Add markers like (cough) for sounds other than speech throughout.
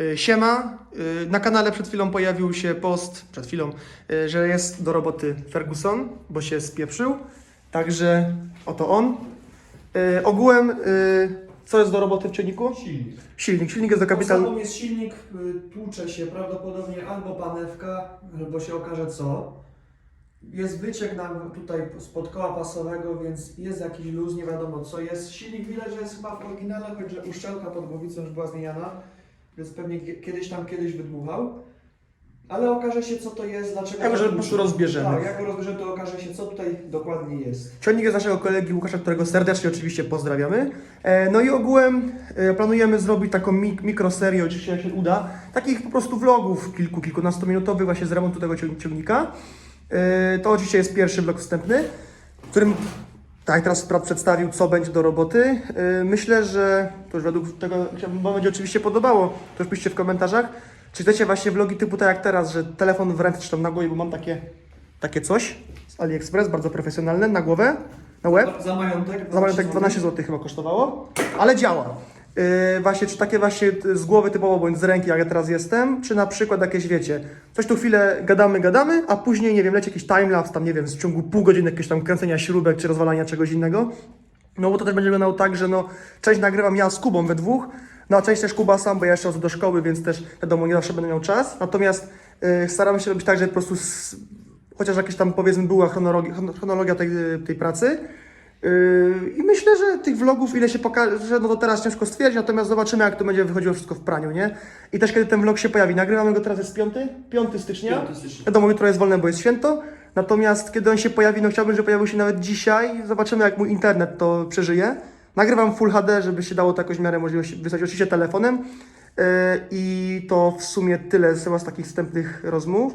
Y, Siema, y, na kanale przed chwilą pojawił się post, przed chwilą, y, że jest do roboty Ferguson, bo się spieprzył, także oto on. Ogółem, co jest do roboty w ciągniku? Silnik. Silnik, silnik jest do kapital... Podstawą jest silnik, y, tłucze się prawdopodobnie albo panewka, albo się okaże co. Jest wyciek nam tutaj spod koła pasowego, więc jest jakiś luz, nie wiadomo co jest. Silnik widać, że jest chyba w oryginale, choć że uszczelka pod głowicą już była zmieniana, więc pewnie kie- kiedyś tam kiedyś wydmuchał. Ale okaże się co to jest, dlaczego... Jak go po prostu rozbierzemy. Tak, jak go rozbierzemy, to okaże się co tutaj dokładnie jest. Ciągnik jest naszego kolegi Łukasza, którego serdecznie oczywiście pozdrawiamy. E, No i ogółem e, planujemy zrobić taką mik- mikroserię, oczywiście jak się uda, takich po prostu vlogów kilku, kilkunastominutowych właśnie z remontu tego ciąg- ciągnika. E, To oczywiście jest pierwszy vlog wstępny, w którym tak teraz Sprat przedstawił, co będzie do roboty. E, Myślę, że to już według tego, wam będzie oczywiście podobało, to już piszcie w komentarzach. Czy chcecie właśnie vlogi typu tak jak teraz, że telefon w ręce czy tam na głowie, bo mam takie, takie coś z AliExpress, bardzo profesjonalne, na głowę, na łeb. Za majątek? Za majątek 12 zł chyba kosztowało, ale działa. Yy, właśnie, czy takie właśnie z głowy typowo, bądź z ręki, jak ja teraz jestem, czy na przykład jakieś, wiecie, coś tu chwilę gadamy, gadamy, a później, nie wiem, leci jakiś timelapse, tam, nie wiem, w ciągu pół godziny jakiegoś tam kręcenia śrubek, czy rozwalania czegoś innego. No bo to też będzie wyglądało tak, że no, część nagrywam ja z Kubą we dwóch, no a część też Kuba sam, bo ja jeszcze chodzę do szkoły, więc też wiadomo, nie zawsze będę miał czas. Natomiast yy, staramy się robić tak, że po prostu s- chociaż jakaś tam powiedzmy była chronologia, chronologia tej, tej pracy. Yy, I myślę, że tych vlogów ile się pokaże, no to teraz ciężko stwierdzić, natomiast zobaczymy jak to będzie wychodziło wszystko w praniu, nie? I też kiedy ten vlog się pojawi, nagrywamy go teraz jest 5, 5 stycznia. 5 stycznia. Wiadomo, jutro jest wolne, bo jest święto. Natomiast kiedy on się pojawi, no chciałbym, żeby pojawił się nawet dzisiaj. Zobaczymy jak mój internet to przeżyje. Nagrywam Full HD, żeby się dało to jakoś w miarę możliwości wysłać oczywiście telefonem. Yy, I to w sumie tyle z takich wstępnych rozmów.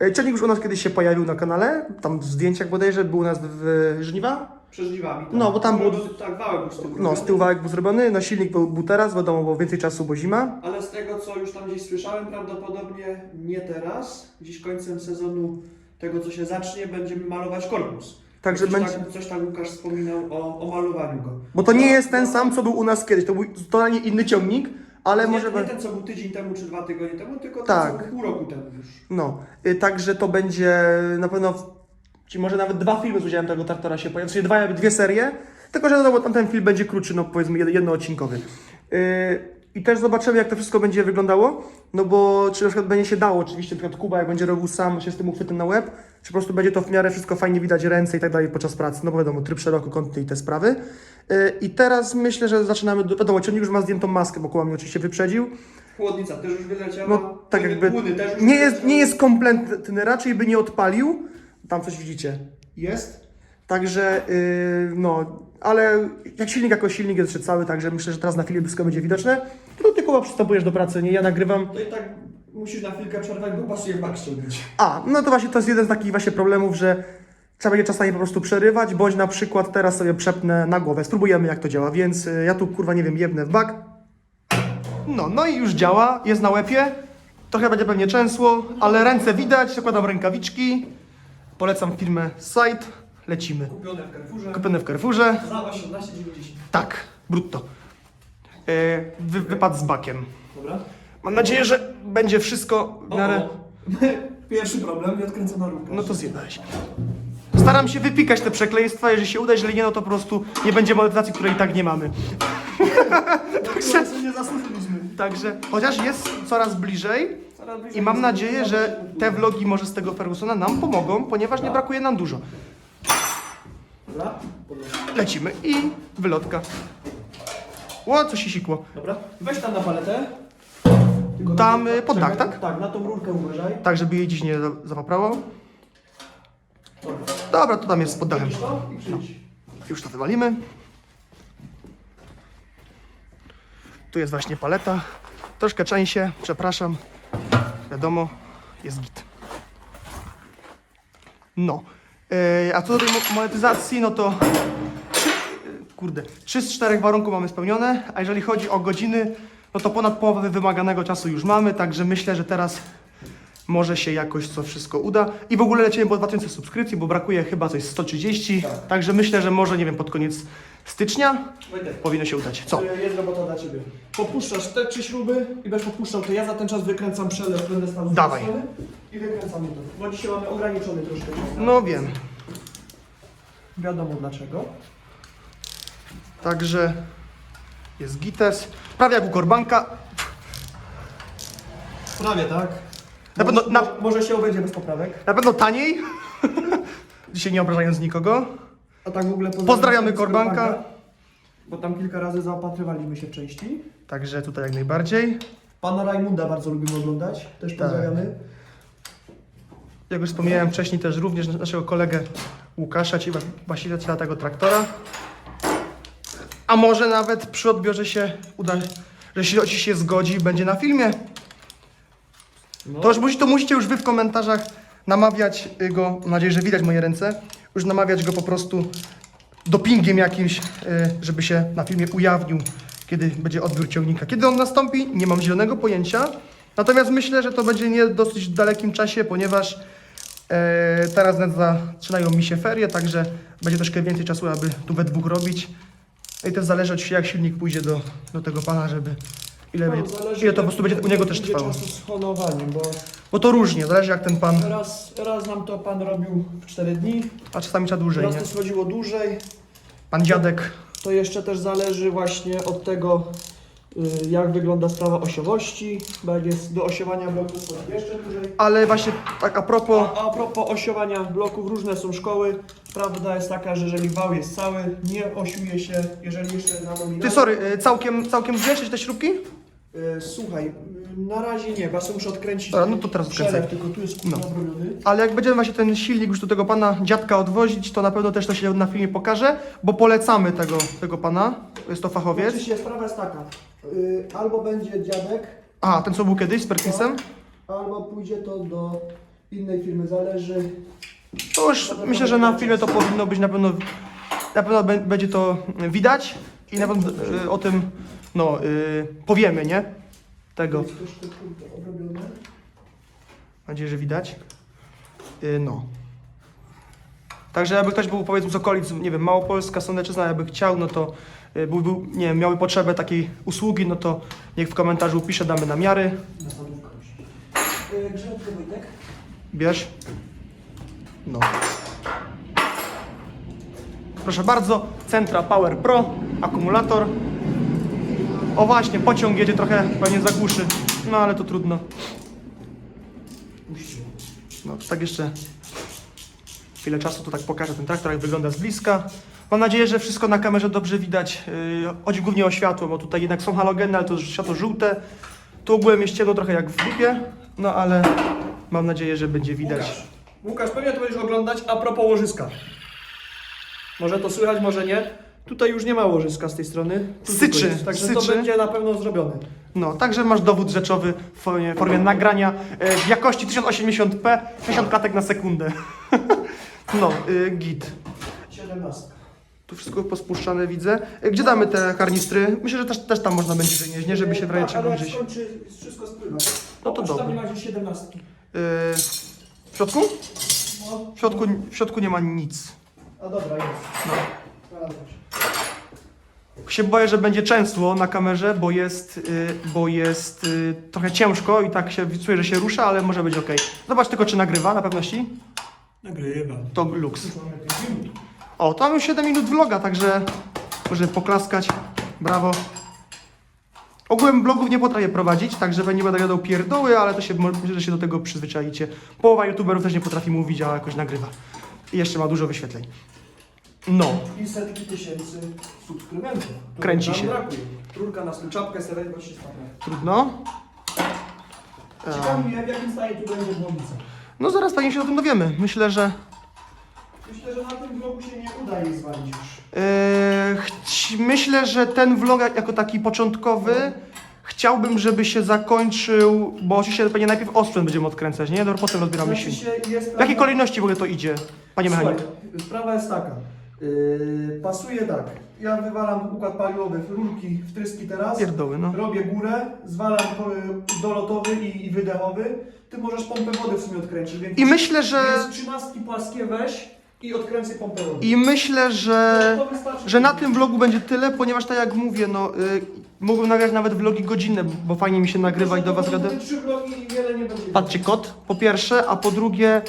Yy, Ciągnik już u nas kiedyś się pojawił na kanale, tam w zdjęciach bodajże, był u nas w Żniwa. Tak. No, bo tam było- Tak, wałek był z tyłu No, z tyłu wałek był zrobiony, no silnik był, był teraz, wiadomo, było więcej czasu, bo zima. Ale z tego, co już tam gdzieś słyszałem, prawdopodobnie nie teraz. Gdzieś końcem sezonu tego, co się zacznie, będziemy malować korpus. Także coś, będzie, tak, coś tam Łukasz wspominał o, o malowaniu go. bo to nie jest ten sam, co był u nas kiedyś, to był totalnie inny ciągnik, ale nie, może... nie ten, co był tydzień temu czy dwa tygodnie temu, tylko Tak. ten, co był pół roku temu już. No, y, także to będzie na pewno, ci może nawet dwa filmy z udziałem tego Tartara się pojawią, czyli dwa, dwie serie, tylko że no, tamten film będzie krótszy, no powiedzmy jed- jednoodcinkowy. Yy, I też zobaczymy, jak to wszystko będzie wyglądało, no bo czy na przykład będzie się dało, oczywiście, na przykład Kuba, jak będzie robił sam się z tym uchwytem na łeb, czy po prostu będzie to w miarę wszystko fajnie widać, ręce i tak dalej podczas pracy, no bo wiadomo, tryb szerokokątny i te sprawy. Yy, I teraz myślę, że zaczynamy, do- wiadomo, ciągnik już ma zdjętą maskę, bo Kuba mnie oczywiście wyprzedził, Chłodnica też już wyleciała. no tak jakby Płyny też już nie jest, nie jest kompletny, raczej by nie odpalił. Tam coś widzicie. Jest? Także yy, no, ale jak silnik jako silnik jest jeszcze cały, także myślę, że teraz na chwilę wszystko będzie widoczne. No ty Kuba przystępujesz do pracy, nie ja nagrywam. To i tak musisz na chwilkę przerwać, bo pasuje bak ściągnąć. A, no to właśnie to jest jeden z takich właśnie problemów, że trzeba będzie czasami po prostu przerywać, bądź na przykład teraz sobie przepnę na głowę. Spróbujemy jak to działa, więc y, ja tu kurwa nie wiem, jebnę w bak. No, no i już działa, jest na łepie. Trochę będzie pewnie częsło, ale ręce widać, zakładam rękawiczki. Polecam firmę Site, lecimy. Kupione w Carrefourze. Kupione w Carrefourze. Za 18,90. Tak, brutto. E, wy, wypad z bakiem. Dobra. Mam nadzieję, że będzie wszystko w miarę... (laughs) Pierwszy problem, nieodkręcona rurka. No to zjebałeś. Staram się wypikać te przekleństwa, jeżeli się uda, jeżeli nie, no to po prostu nie będzie monetyzacji, której i tak nie mamy. (laughs) Także nie zasłużyliśmy. Także, chociaż jest Coraz bliżej i mam nadzieję, że te vlogi może z tego Fergusona nam pomogą, ponieważ nie brakuje nam dużo. Dobra? Lecimy i wylotka. Ło, coś się sikło. Dobra. Weź tam na paletę. Tylko Tam, y, pod dach, czekaj, tak? Tak, na tą rurkę uważaj. Tak, żeby jej dziś nie za- zapaprało. Dobra. Dobra, to tam jest pod dachem. Widzisz to i przyjdź. Już to wywalimy. Tu jest właśnie paleta. Troszkę częsie, przepraszam. Wiadomo, jest git. No. Yy, a co do tej mo- monetyzacji, no to kurde, 3 z 4 warunków mamy spełnione, a jeżeli chodzi o godziny, no to ponad połowę wymaganego czasu już mamy, także myślę, że teraz Może się jakoś co wszystko uda. I w ogóle lecimy po 2000 subskrypcji, bo brakuje chyba coś 130. Tak. Także myślę, że może, nie wiem, pod koniec stycznia Wojtek, powinno się udać. Co? y, Jest robota dla Ciebie. Popuszczasz te trzy śruby i będziesz popuszczał to. Ja za ten czas wykręcam przelew, będę stał z Dawaj. strony I wykręcamy to. Bo dzisiaj mamy ograniczony troszkę. czas. No wiem. Wiadomo dlaczego. Także jest gites. Prawie jak u Korbanka. Prawie tak. Na pewno- Może, na- może- się obejdzie bez poprawek. Na pewno taniej. (laughs) Dzisiaj nie obrażając nikogo. A tak w ogóle Pozdrawiamy Korbanka. Bo tam kilka razy zaopatrywaliśmy się w części. Także tutaj jak najbardziej. Pana Rajmunda bardzo lubimy oglądać. Też Tak. pozdrawiamy. Jak już wspomniałem wcześniej też również naszego kolegę Łukasza, czyli właściciela tego traktora. A może nawet przy odbiorze się uda, że się zgodzi, będzie na filmie. No. To już musi, to musicie już wy w komentarzach namawiać go, mam nadzieję, że widać moje ręce, już namawiać go po prostu dopingiem jakimś, y, żeby się na filmie ujawnił, kiedy będzie odbiór ciągnika. Kiedy on nastąpi, nie mam zielonego pojęcia. Natomiast myślę, że to będzie nie w dosyć dalekim czasie, ponieważ e, teraz zaczynają mi się ferie, także będzie troszkę więcej czasu, aby tu we dwóch robić. No I też zależy oczywiście, jak silnik pójdzie do, do tego pana, żeby ile, No, zależy, ile to po prostu będzie u niego też trwało. czasu z honowaniem, bo Bo to różnie, zależy jak ten pan, raz, raz nam to pan robił w 4 dni, a czasami trzeba dłużej, raz nie? to schodziło dłużej. Pan dziadek, To jeszcze też zależy właśnie od tego, y, jak wygląda sprawa osiowości, bo jak jest do osiowania bloków to jeszcze dłużej. ale właśnie tak a propos, A, a propos osiowania bloków, różne są szkoły. Prawda jest taka, że jeżeli wał jest cały, nie osiuje się, jeżeli jeszcze na ty sorry, y, całkiem, całkiem te śrubki? Y, Słuchaj, na razie nie, bo ja sobie muszę odkręcić Dobra, no to teraz przelew, odkręcaj. tylko tu jest kurwa No. zrobiony. Ale jak będziemy właśnie ten silnik już do tego pana dziadka odwozić, to na pewno też to się na filmie pokaże, bo polecamy tego, tego pana, jest to fachowiec. Oczywiście sprawa jest taka, y, albo będzie dziadek, A, ten co był kiedyś z Perkisem? albo pójdzie to do innej firmy, zależy. To już myślę, że na filmie to powinno być na pewno, na pewno bę- będzie to widać i na pewno y, o tym, no, y, powiemy, nie? Tego. Mam nadzieję, że widać. Yy, no. Także jakby ktoś był powiedzmy z okolic, nie wiem, Małopolska, Sądecczyzna, jakby chciał, no to yy, był, był, nie wiem, miały potrzebę takiej usługi, no to niech w komentarzu pisze, damy namiary. Y, Grzegorz Wojtek. Bierz. No. Proszę bardzo, Centra Power Pro, akumulator. O właśnie, pociąg jedzie trochę, pewnie zagłuszy, no ale to trudno. No to tak jeszcze chwilę czasu to tak pokażę ten traktor, jak wygląda z bliska. Mam nadzieję, że wszystko na kamerze dobrze widać. Yy, chodzi głównie o światło, bo tutaj jednak są halogeny, ale to światło żółte. Tu ogółem jest ciemno trochę jak w dupie, no ale mam nadzieję, że będzie widać. Łukasz. Łukasz, pewnie to będziesz oglądać a propos łożyska. Może to słychać, może nie. Tutaj już nie ma łożyska z tej strony. Tu Syczy, tylko jest, Także to syczy. będzie na pewno zrobione. No, także masz dowód rzeczowy w formie, formie nagrania yy, w jakości 1080p, 60 klatek na sekundę. (laughs) no, yy, git. 17. Tu wszystko pospuszczane widzę. Y, Gdzie damy te karnistry? Myślę, że też, też tam można będzie wynieść, nie? Żeby się w razie tak, czego ale jak gdzieś... Skończy wszystko spływać. No to dobra. Tam nie ma gdzieś 17. w środku? No, W środku, w środku nie ma nic. a dobra, jest. No. Znalazłeś. Się boję, że będzie często na kamerze, bo jest, y, bo jest y, trochę ciężko i tak się czuję, że się rusza, ale może być ok. Zobacz tylko, czy nagrywa na pewności. Nagrywa. To luks. Już mamy 5 minut. O, to mamy już 7 minut vloga, także możemy poklaskać. Brawo. Ogółem vlogów nie potrafię prowadzić, także nie będę gadał pierdoły, ale to się, myślę, że się do tego przyzwyczaicie. Połowa youtuberów też nie potrafi mówić, a jakoś nagrywa. I jeszcze ma dużo wyświetleń. No, I setki tysięcy subskrybentów. których Kręci nam się. Brakuje. Trójka na czapkę, serek 300. trudno. Ciekawi mnie, w jakim stanie tu będzie głowica. No zaraz pewnie się o tym dowiemy. Myślę, że Myślę, że na tym vlogu się nie uda jej zwalić już. Eee, chci- myślę, że ten vlog jak- jako taki początkowy chciałbym, żeby się zakończył, bo oczywiście pewnie najpierw osprzęt będziemy odkręcać, nie? Dobra, potem rozbieramy Znaczy silnik. się jest W jakiej kolejności w ogóle to idzie, panie mechanik? Słuchaj, sprawa jest taka. Yy, pasuje tak. ja wywalam układ paliwowy, rurki, wtryski teraz. Pierdoły, no. Robię górę, zwalam y, dolotowy i, i wydechowy. Ty możesz pompę wody w sumie odkręcić, więc I myślę, że... więc trzynastki płaskie weź i odkręcę pompę wody. I myślę, że... wystarczy. że na tym vlogu będzie tyle, ponieważ tak jak mówię, no y, mógłbym nagrać nawet vlogi godzinne, bo fajnie mi się nagrywa i do was To gadę. będą trzy bloki i wiele nie będzie. Patrzcie, kot po pierwsze, a po drugie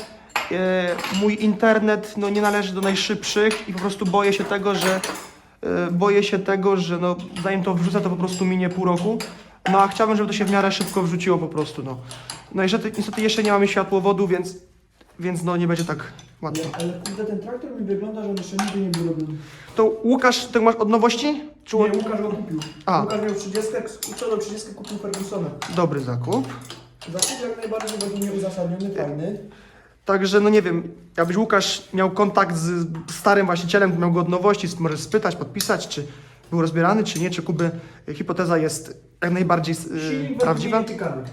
mój internet no, nie należy do najszybszych i po prostu boję się tego, że e, boję się tego, że no, zanim to wrzucę, to po prostu minie pół roku. No a chciałbym, żeby to się w miarę szybko wrzuciło po prostu, no. No niestety, niestety jeszcze nie mamy światłowodu, więc, więc no nie będzie tak łatwo. Nie, ale kurde, ten traktor mi wygląda, że on jeszcze nigdy nie był robiony. To Łukasz, ty masz od nowości? Czy... Nie, Łukasz go kupił. A. Łukasz miał 30, sprzedał 30, kupił Fergusona. Dobry zakup. Zakup jak najbardziej według mnie uzasadniony, fajny. Także, no nie wiem, jakbyś Łukasz miał kontakt z starym właścicielem, miał go od nowości, możesz spytać, podpisać, czy był rozbierany, czy nie, czy Kuby hipoteza jest jak najbardziej yy, prawdziwa. nietykany.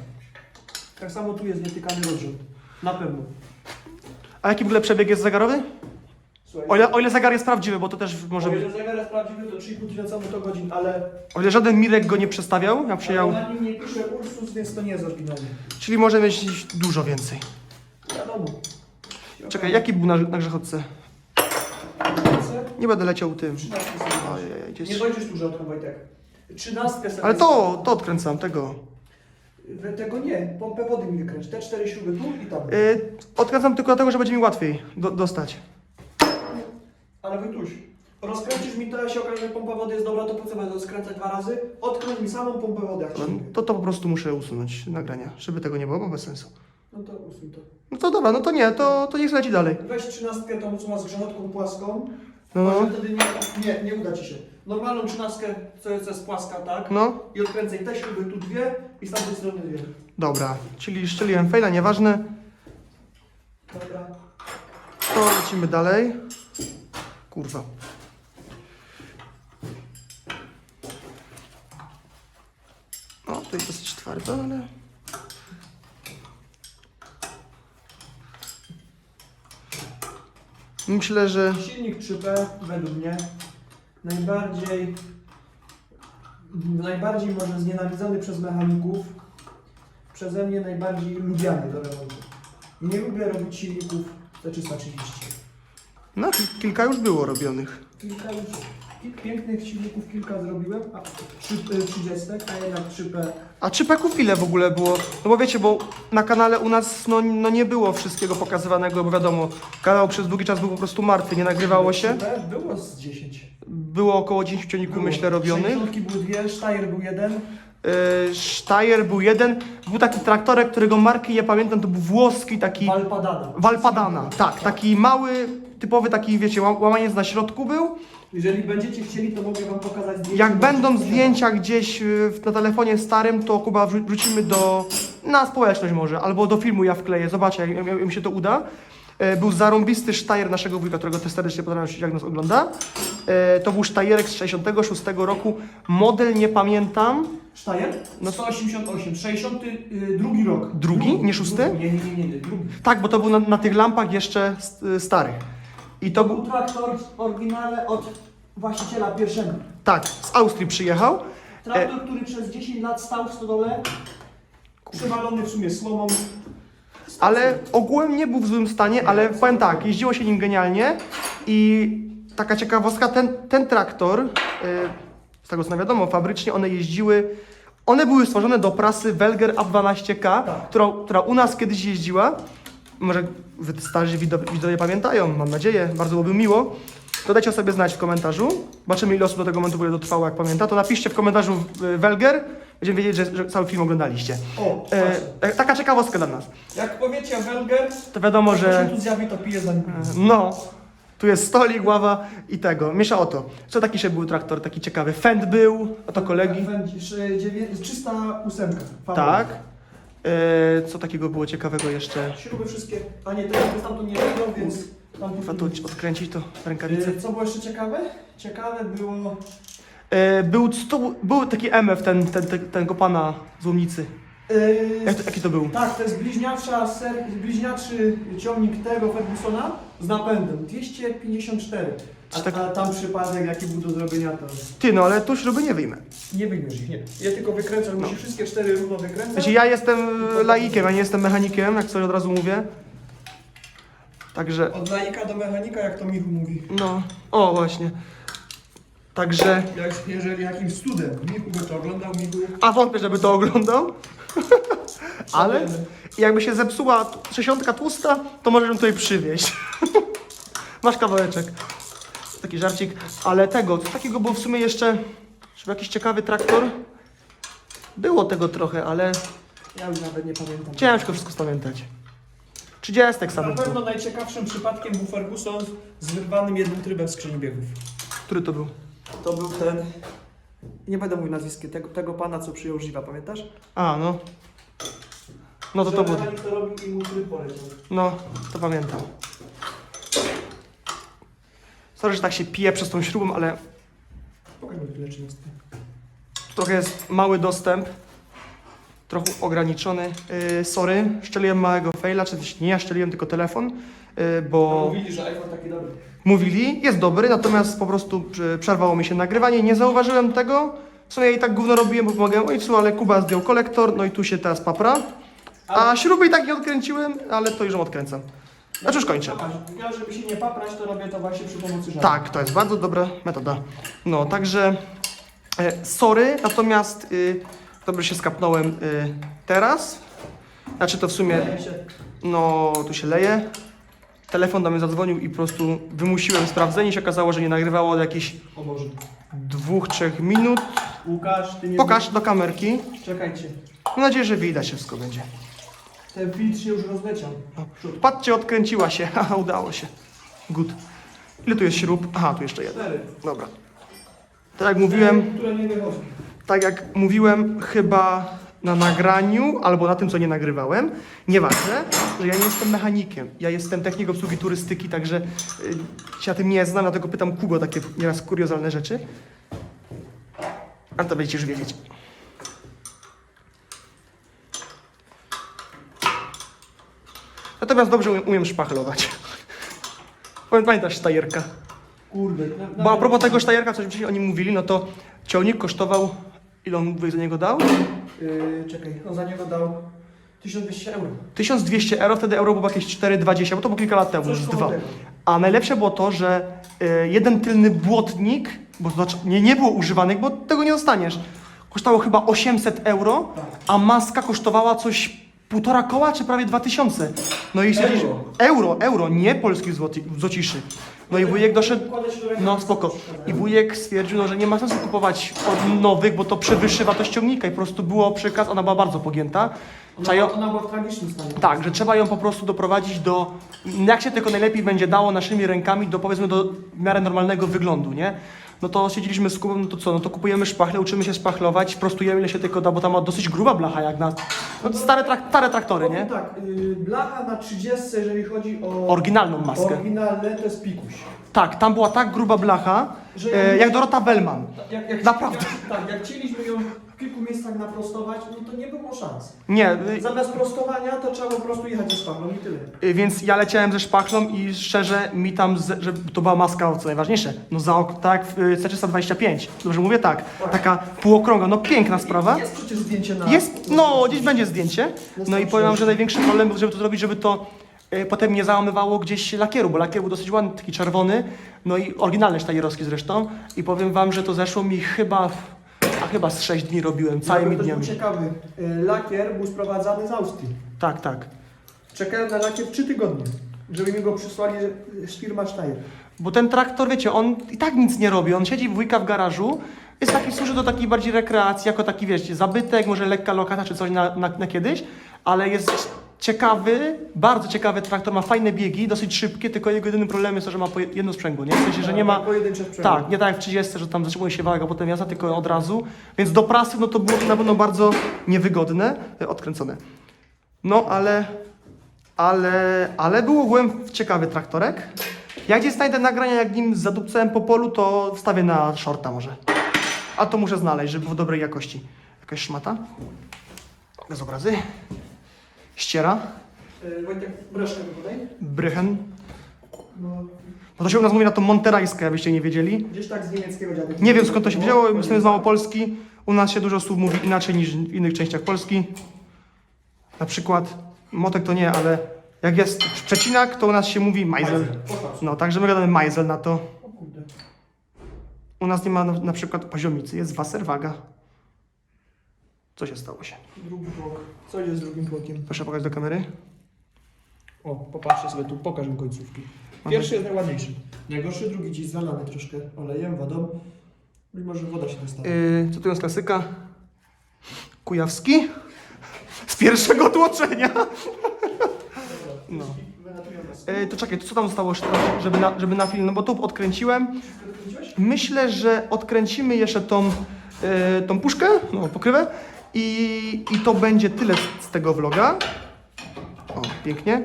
Tak samo tu jest nietykany rozrzut. Na pewno. A jaki w ogóle przebieg jest zegarowy? Słuchaj, O ile, o ile zegar jest prawdziwy, bo to też może o być. ile zegar jest prawdziwy, to 3,5 tysiąca motogodzin, ale, O ile żaden Mirek go nie przestawiał, jak ale przyjął, na nim nie pisze Ursus, więc to nie jest oryginalnie. czyli może mieć dużo więcej. Wiadomo. Czekaj, jaki był na, na grzechotce? Nie będę leciał tym. 13 sobie. Ojej, gdzie Nie dojdziesz tu rzadko, Wojtek. 13 sobie. Ale to, to odkręcam, tego. Tego nie, pompę wody mi wykręć. Te cztery śruby tu i tam. Yy, odkręcam tylko dlatego, że będzie mi łatwiej do, dostać. Ale Wojtuś, rozkręcisz mi to, ja się okaże, że pompa wody jest dobra, to po co będę skręcać dwa razy? Odkręć mi samą pompę wody, jak ci No, mówię. to, to po prostu muszę usunąć nagrania, żeby tego nie było, bo bez sensu. No to usuń to. No to dobra, no to nie, to, to niech leci dalej. Weź trzynastkę tą, co ma z grzechotką płaską. No, Może no, wtedy nie, nie, nie uda Ci się. Normalną trzynastkę, co jest, co jest płaska, tak? no, I odkręcaj te śruby, tu dwie i z tamtej strony dwie. dobra, czyli szczeliłem fejla, nieważne, Dobra. to lecimy dalej. Kurwa. No, to jest dosyć twardo, ale... Myślę, że... Silnik 3P według mnie najbardziej najbardziej może znienawidzony przez mechaników, przeze mnie najbardziej lubiany do remontu. Nie lubię robić silników T330. No, kilka już było robionych. Kilka już pięknych silników kilka zrobiłem, a 3, 30, a jednak 3P. A czy peków ile w ogóle było? No bo wiecie, bo na kanale u nas no, no nie było wszystkiego pokazywanego, bo wiadomo, kanał przez długi czas był po prostu martwy, nie nagrywało się. 3P było z 10. Było około 10 ciągników, myślę, robionych. 60 były dwie, Steyr był jeden. Yy, Steyr był jeden. Był taki traktorek, którego marki nie pamiętam, to był włoski taki... Valpadana. Walpadana, tak, taki mały, typowy taki, wiecie, ła- łamaniec na środku był. Jeżeli będziecie chcieli, to mogę Wam pokazać zdjęcia. Jak będą zdjęcia gdzieś y, na telefonie starym, to Kuba wrzu- wrzucimy do, na społeczność może, albo do filmu ja wkleję, zobaczę jak, jak, jak mi się to uda. E, Był zarąbisty Steyr naszego wujka, którego też serdecznie pozdrawiam, jak nas ogląda. E, To był Steyerek z 66 roku, model nie pamiętam. Steyr? No. 188, 62 rok. Drugi? Nie szósty? Drugi. Nie, nie, nie, nie, nie, drugi. Tak, bo to był na, na tych lampach jeszcze s- y, starych. I to był, traktor w oryginale od właściciela pierwszego. tak, z Austrii przyjechał. Traktor, który przez 10 lat stał w stodole, przywalony w sumie słomą. Ale ogółem nie był w złym stanie, ale powiem tak, jeździło się nim genialnie i taka ciekawostka, ten, ten traktor, y, z tego co wiadomo, fabrycznie one jeździły, one były stworzone do prasy Welger A12K, Tak. która, która u nas kiedyś jeździła, może wy starzy widowie, widowie pamiętają, mam nadzieję, bardzo byłoby miło, to dajcie o sobie znać w komentarzu, zobaczymy ile osób do tego momentu w ogóle dotrwało, jak pamięta, to napiszcie w komentarzu Welger, będziemy wiedzieć, że, że cały film oglądaliście. O, E, e, taka ciekawostka dla nas. Jak powiecie Welger, To wiadomo, że tu zjawi, to pije za nim. no, tu jest stolik, ława i tego. Miesza o to. Co taki się był traktor, taki ciekawy. Fend był, a to kolegi. Dziewię- 308. Tak. E, co takiego było ciekawego jeszcze? Śruby wszystkie, a nie, te stamtąd nie wyjdą, więc tam tu odkręcić to rękawicę. Co było jeszcze ciekawe? Ciekawe było... E, był, był taki MF, ten, ten, ten, tego pana z Łomnicy. Jak to, jaki to był? Tak, to jest bliźniacza ser, bliźniaczy ciągnik tego Fergusona z napędem 254. A, tak- a tam przypadek jaki był do zrobienia to Ty, no ale tu śruby nie wyjmę. nie wyjmiesz ich, nie. Ja tylko wykręcam, musi wszystkie cztery równo wykręcać. Znaczy ja jestem laikiem, a nie jestem mechanikiem, jak sobie od razu mówię. Także, Od laika do mechanika, jak to Michu mówi. no, o właśnie. Także, Jak, jeżeli jakimś studem. Michu by to oglądał, Michu... a wątpię, żeby to oglądał. (laughs) Ale jakby się zepsuła t- 60 tłusta, to możesz ją tutaj przywieźć. (laughs) Masz kawałeczek. Taki żarcik. Ale tego, co takiego było w sumie jeszcze, żeby jakiś ciekawy traktor. Było tego trochę, ale Ja już nawet nie pamiętam. ciężko wszystko spamiętać. 30 Na pewno był. najciekawszym przypadkiem był Ferguson z wyrwanym jednym trybem skrzyni biegów. Który to był? To był ten... Nie będę mówił nazwiska tego, tego pana, co przyjął Żywa, pamiętasz? A, no. No to to było. Mechanik to robił i mu tryb poleciał. No, to pamiętam. Sorry, że tak się pije przez tą śrubą, ale Pokaż mi tyle czynności. trochę jest mały dostęp. Trochę ograniczony. Yy, sorry, szczeliłem małego faila, czy też nie ja szczeliłem, tylko telefon, yy, bo Mówili, że iPhone taki dobry. mówili, jest dobry, natomiast po prostu przy- przerwało mi się nagrywanie, nie zauważyłem tego. W sumie ja i tak gówno robiłem, bo pomagałem ojcu, ale Kuba zdjął kolektor, no i tu się teraz papra. A śruby i tak nie odkręciłem, ale to już ją odkręcam. Znaczy już kończę. Ja, żeby się nie paprać, to robię to właśnie przy pomocy żartu. Tak, to jest bardzo dobra metoda. No, także e, sorry, natomiast y, dobrze się skapnąłem y, teraz. Znaczy to w sumie, Wydaje się- no tu się leje. Telefon do mnie zadzwonił i po prostu wymusiłem sprawdzenie. się okazało, że nie nagrywało od jakichś O Boże. dwóch, trzech minut. Łukasz, ty nie... Pokaż do kamerki. Czekajcie. Mam nadzieję, że widać wszystko będzie. Ten filtr się już rozleciał. Patrzcie, odkręciła się. (laughs) Haha, udało się. Good. Ile tu jest śrub? Aha, tu jeszcze jeden. Cztery. Dobra. Tak jak mówiłem, Które nie tak jak mówiłem, chyba na nagraniu albo na tym, co nie nagrywałem, nieważne, że ja nie jestem mechanikiem. Ja jestem technik obsługi turystyki, także y, się na tym nie znam, dlatego pytam Kubo takie nieraz kuriozalne rzeczy. A to będziecie już wiedzieć. Natomiast dobrze umiem, szpachlować. Pamię- Pamiętasz stajerka? Kurde. na- Bo a propos tego sztajerka, coś wcześniej o nim mówili, no to ciągnik kosztował, ile on wujek za niego dał? Yy, czekaj, on za niego dał 1200 euro. 1200 euro, wtedy euro było jakieś 4,20, bo to było kilka lat temu, już dwa. tego. A najlepsze było to, że y, jeden tylny błotnik, bo to znaczy nie, nie było używanych, bo tego nie dostaniesz, kosztowało chyba 800 euro, Tak. a maska kosztowała coś półtora koła, czy prawie 2000. No i Euro. euro, euro, nie polskich złoci, złociszy. No i wujek doszedł. No spoko. I wujek stwierdził, no, że nie ma sensu kupować od nowych, bo to przewyższy wartość ciągnika i po prostu było przekaz, ona była bardzo pogięta. Trzeba ją, Ona, ona była w tragicznym stanie. tak, że trzeba ją po prostu doprowadzić do, jak się tylko najlepiej będzie dało naszymi rękami, do powiedzmy do w miarę normalnego wyglądu, nie? No to siedzieliśmy z Kubą, no to co, no to kupujemy szpachle, uczymy się szpachlować, prostujemy ile się tylko da, bo tam ma dosyć gruba blacha jak na, no stare, trak, stare traktory, nie? Tak, yy, blacha na 30, jeżeli chodzi o Oryginalną maskę. oryginalne, to jest pikuś. Tak, tam była tak gruba blacha, Że- e, jak Dorota Bellman. Jak, jak, Naprawdę. Jak, tak, jak chcieliśmy ją kilku miejscach naprostować, no to nie było szans. Nie, y, Zamiast prostowania, to trzeba po prostu jechać ze szpachlą i tyle. Y, Więc ja leciałem ze szpachlą i szczerze mi tam, z, że to była maska, co najważniejsze, no za ok, tak, w y, C325, dobrze mówię, tak, taka półokrągła, no piękna sprawa. Jest przecież zdjęcie na... Jest, no gdzieś będzie zdjęcie, no i powiem wam, że największy problem był, żeby to zrobić, żeby to potem nie załamywało gdzieś lakieru, bo lakier był dosyć ładny, taki czerwony, no i oryginalny sztajerowski zresztą. I powiem wam, że to zeszło mi chyba, w- a chyba z 6 dni robiłem, całymi Jakby ktoś był dniami. ciekawy, y, lakier był sprowadzany z Austrii. Tak, tak. Czekałem na lakier 3 tygodnie, żeby mi go przysłali z firma Steyr. Bo ten traktor, wiecie, on i tak nic nie robi. On siedzi wujka w garażu, jest taki, służy do takiej bardziej rekreacji, jako taki, wiecie, zabytek, może lekka lokata czy coś na, na, na kiedyś, ale jest ciekawy, bardzo ciekawy traktor, ma fajne biegi, dosyć szybkie, tylko jego jedynym problemem jest to, że ma po jedno sprzęgło, nie? W sensie, że nie ma... Pojedyncze. Tak, nie tak jak w 30, że tam zatrzymuje się wałek, a potem jazda, tylko od razu. Więc do prasy, no to było to na pewno bardzo niewygodne, e, odkręcone. No, ale, ale, ale był ogółem ciekawy traktorek. Jak gdzieś znajdę nagrania, jak nim zadupcałem po polu, to wstawię na shorta może. A to muszę znaleźć, żeby było dobrej jakości. Jakaś szmata? Bez obrazy. Ściera. Yy, Wojtek, breszkę mi podaj. Brychen. No, No to się u nas mówi na to monterajskie, abyście nie wiedzieli. gdzieś tak z niemieckiego dziadek. Nie wiem skąd to się wzięło, jestem z Małopolski. U nas się dużo słów mówi inaczej niż w innych częściach Polski. Na przykład, motek to nie, ale jak jest przecinak, to u nas się mówi majzel. No, także my gadamy majzel na to. U nas nie ma na, na przykład poziomicy, jest wasserwaga. Co się stało się? Drugi blok. Co jest z drugim blokiem? Proszę pokazać do kamery. O, popatrzcie sobie tu, pokaż mi końcówki. Pierwszy jest najładniejszy. Najgorszy, drugi dziś zalany troszkę olejem, wodą. Mimo, że woda się dostała. Yy, co tu jest klasyka? Kujawski? Z pierwszego tłoczenia. No. Yy, to czekaj, to co tam zostało jeszcze, teraz, żeby na, żeby na film, no bo tu odkręciłem. Myślę, że odkręcimy jeszcze tą, yy, tą puszkę, no pokrywę i, i to będzie tyle z, z tego vloga. O, pięknie.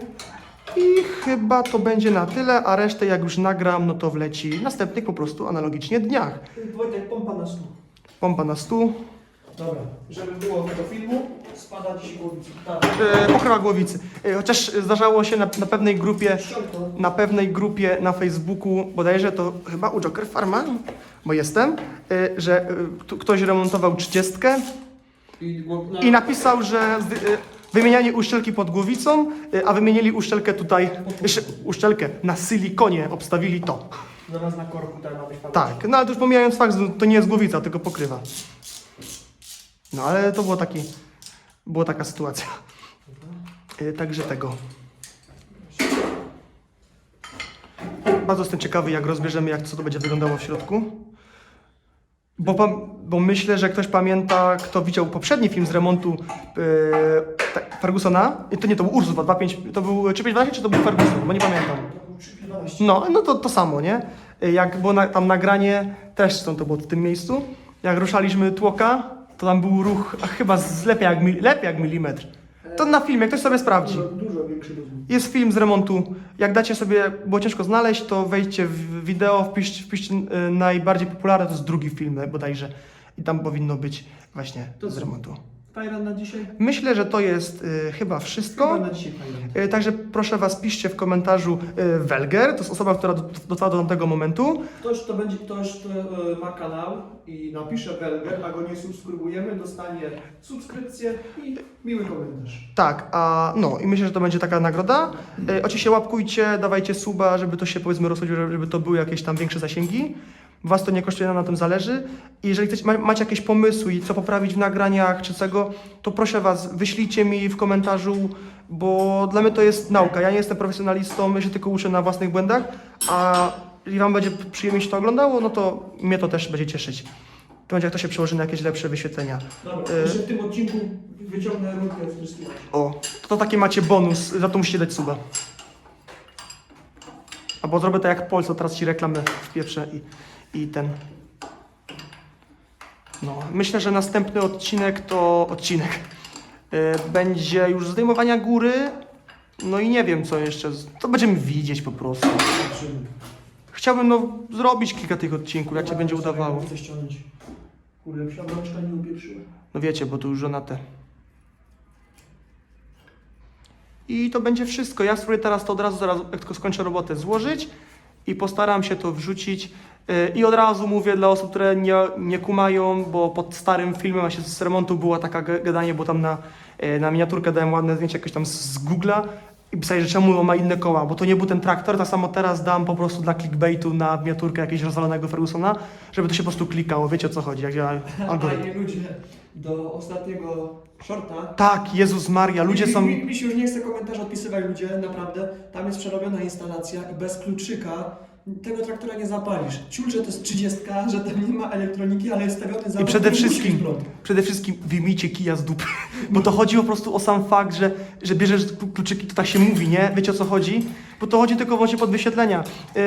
I chyba to będzie na tyle, a resztę jak już nagram, no to wleci w następnych po prostu analogicznie dniach. Wojtek, pompa na stół. Pompa na stół, Dobra, żeby było do filmu, spada dziś głowica. Tak. e, głowicy. E, chociaż zdarzało się na, na pewnej grupie, na pewnej grupie na Facebooku, bodajże to chyba u Joker Farma, bo jestem, e, że e, tu ktoś remontował trzydziestkę I, napisał, że e, wymienianie uszczelki pod głowicą, e, a wymienili uszczelkę tutaj, uszczelkę na silikonie, obstawili to. Zaraz na korku tam ma być. Tak, no ale to już pomijając fakt, to nie jest głowica, tylko pokrywa. No ale to było taki, była taka sytuacja. Y, Także tego. Bardzo jestem ciekawy, jak rozbierzemy, jak co to będzie wyglądało w środku. Bo, bo myślę, że ktoś pamięta, kto widział poprzedni film z remontu yy, tak, Fergusona. I to nie, to był Ursus 2.5, to był 3.5.12 czy to był Ferguson, bo nie pamiętam. 3,12. No, no to, to samo, nie? Jak było na, tam nagranie, też są to było w tym miejscu. Jak ruszaliśmy tłoka, to tam był ruch a chyba z, lepiej, jak, lepiej jak milimetr. To na filmie, ktoś sobie sprawdzi. Dużo, dużo większy. Jest film z remontu. Jak dacie sobie, było ciężko znaleźć, to wejdźcie w wideo, wpiszcie, wpiszcie y, najbardziej popularny, to jest drugi film bodajże. I tam powinno być właśnie To z co? remontu. Na dzisiaj? Myślę, że to jest y, chyba wszystko. Chyba na dzisiaj. E, Także proszę Was, piszcie w komentarzu e, Welger, to jest osoba, która dot- dotrwała do tamtego momentu. Ktoś, kto będzie, ktoś, kto e, ma kanał i napisze Belger, a go nie subskrybujemy, dostanie subskrypcję i miły komentarz. Tak, a no i myślę, że to będzie taka nagroda. E, oczywiście łapkujcie, dawajcie suba, żeby to się powiedzmy rozchodziło, żeby to były jakieś tam większe zasięgi. Was to nie kosztuje, nam na tym zależy. I jeżeli chcecie, ma, macie jakieś pomysły i co poprawić w nagraniach czy czego, to proszę Was, wyślijcie mi w komentarzu, bo dla mnie to jest nauka. Ja nie jestem profesjonalistą, ja się tylko uczę na własnych błędach, a jeżeli Wam będzie przyjemnie się to oglądało, no to mnie to też będzie cieszyć. To będzie jak to się przełoży na jakieś lepsze wyświetlenia. Dobra, jeszcze w tym odcinku wyciągnę rurkę z wszystkich. O, to taki macie bonus, za to musicie dać suba. Albo zrobię tak jak Polsce, teraz ci reklamę wpieprzę i, i ten. No, myślę, że następny odcinek to odcinek. y, będzie już zdejmowania góry. No i nie wiem co jeszcze. To będziemy widzieć po prostu. Chciałbym no zrobić kilka tych odcinków, jak się będzie udawało. Chcę ściągnąć. Kurde, psia rączka nie upieprzyła. No wiecie, bo tu już żonate. I to będzie wszystko. Ja spróbuję teraz to od razu, zaraz jak tylko skończę robotę, złożyć i postaram się to wrzucić. Yy, I od razu mówię dla osób, które nie, nie kumają, bo pod starym filmem właśnie z remontu była taka ga- gadanie, bo tam na, yy, na miniaturkę dałem ładne zdjęcie jakieś tam z, z Google'a i pisali, że czemu on ma inne koła, bo to nie był ten traktor, tak samo teraz dam po prostu dla clickbaitu na miniaturkę jakiegoś rozwalonego Fergusona, żeby to się po prostu klikało, wiecie o co chodzi, jak działa (laughs) algorytm. Fajnie ludzie, do ostatniego shorta. Tak, Jezus Maria, ludzie mi, są... Mi, mi się już nie chce komentarz odpisywać ludzie, naprawdę. Tam jest przerobiona instalacja i bez kluczyka tego traktora nie zapalisz. Ciul, że to jest 30, że tam nie ma elektroniki, ale jest stawiony za I przede wszystkim, przede wszystkim wyjmijcie kija z dupy, (laughs) bo to chodzi po prostu o sam fakt, że, że bierzesz kluczyki, to tak się mówi, nie? Wiecie o co chodzi? Bo to chodzi tylko właśnie pod wyświetlenia. Yy,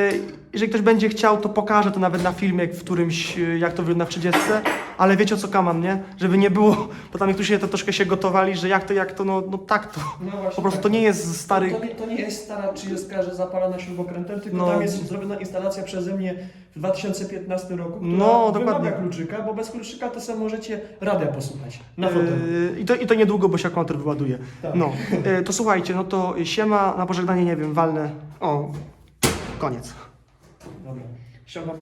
Jeżeli ktoś będzie chciał, to pokażę to nawet na filmie w którymś, yy, jak to wygląda w 30, ale wiecie o co kaman, nie? Żeby nie było, bo tam niektórzy się to troszkę się gotowali, że jak to, jak to, no, no tak to. No właśnie Po prostu tak. to nie jest stary... To nie, to nie jest stara 30, że zapalana śrubokrętem, tylko No. tam jest zrobiona instalacja przeze mnie w 2015 roku, która No, wymaga dokładnie. kluczyka, bo bez kluczyka to sobie możecie radia posłuchać na fotelu. Yy, I to, I to niedługo, bo się akumulator wyładuje. Tak. No, yy, to słuchajcie, no to siema, na pożegnanie, nie wiem, walnę. O, koniec. Dobra, ściągam